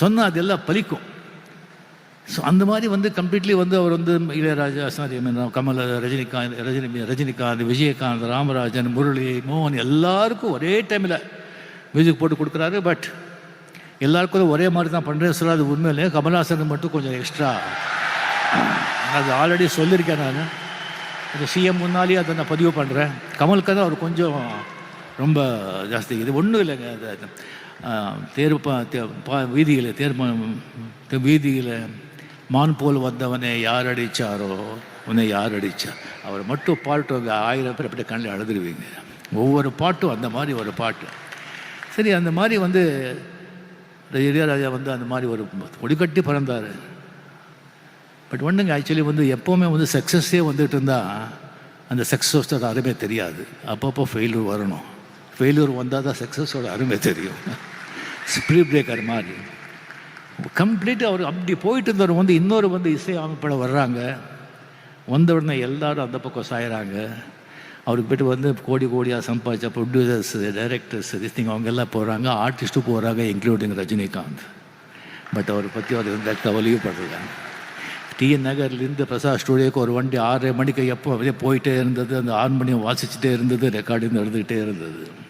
சொன்னால் அதெல்லாம் பலிக்கும். ஸோ அந்த மாதிரி வந்து கம்ப்ளீட்லி வந்து அவர் வந்து இளையராஜா சாரி கமல் ரஜினிகாந்த் ரஜினி ரஜினிகாந்த் விஜயகாந்த் ராமராஜன் முரளி மோகன் எல்லாருக்கும் ஒரே டைமில் மியூசிக் போட்டு கொடுக்குறாரு. பட் எல்லாருக்கும் ஒரே மாதிரி தான் பண்ணுறேன் சார் அது உண்மையிலே கமல்ஹாசன் மட்டும் கொஞ்சம் எக்ஸ்ட்ரா அது ஆல்ரெடி சொல்லியிருக்கேன் நான். இந்த சிஎம் முன்னாலேயே அதை நான் பதிவு பண்ணுறேன் கமலுக்கு தான் அவர் கொஞ்சம் ரொம்ப ஜாஸ்தி. இது ஒன்றும் இல்லைங்க. அது தேர் பா தே- பா வீதியில் தேர் வீதியில் மான் போல் வந்தவனை யார் அடித்தாரோ உன்னை யார் அடித்தா அவர் மட்டும் பாட்டு ஆயிரம் பேர் அப்படியே கண்ணில் அழுதுருவீங்க. ஒவ்வொரு பாட்டும் அந்த மாதிரி ஒரு பாட்டு. சரி அந்த மாதிரி வந்து இளையராஜா வந்து அந்த மாதிரி ஒரு முடிக்கட்டி பிறந்தார். பட் ஒன்றுங்க ஆக்சுவலி வந்து எப்போவுமே வந்து சக்ஸஸே வந்துட்டு இருந்தால் அந்த சக்ஸஸோட அருமை தெரியாது. அப்பப்போ ஃபெயிலியர் வரணும். ஃபெயிலியர் வந்தால் தான் சக்ஸஸோட அருமை தெரியும். ஸ்ப்ரீ பிரேக்கர் மாதிரி. கம்ப்ளீட்டாக அவர் அப்படி போயிட்டு இருந்தவர் வந்து இன்னொரு வந்து இசை அமைப்பில் வர்றாங்க. வந்த உடனே எல்லாரும் அந்த பக்கம் சாயிறாங்க. அவருக்கு போய்ட்டு வந்து கோடி கோடியாக சம்பாதிச்ச ப்ரொடியூசர்ஸ் டைரக்டர்ஸ் திஸ்திங் அவங்க எல்லாம் போகிறாங்க ஆர்டிஸ்ட்டும் போகிறாங்க இன்க்ளூடிங் ரஜினிகாந்த். பட் அவரை பற்றி அவர் எந்த கவலையும் படல. டிஎன் நகர்லேருந்து பிரசாத் ஸ்டூடியோக்கு ஒரு வண்டி ஆறரை மணிக்கு எப்போ அப்படியே போயிட்டே இருந்தது. அந்த ஆறு மணியும் வாசிச்சுட்டே இருந்தது. ரெக்கார்டிங் நடந்துக்கிட்டே இருந்தது.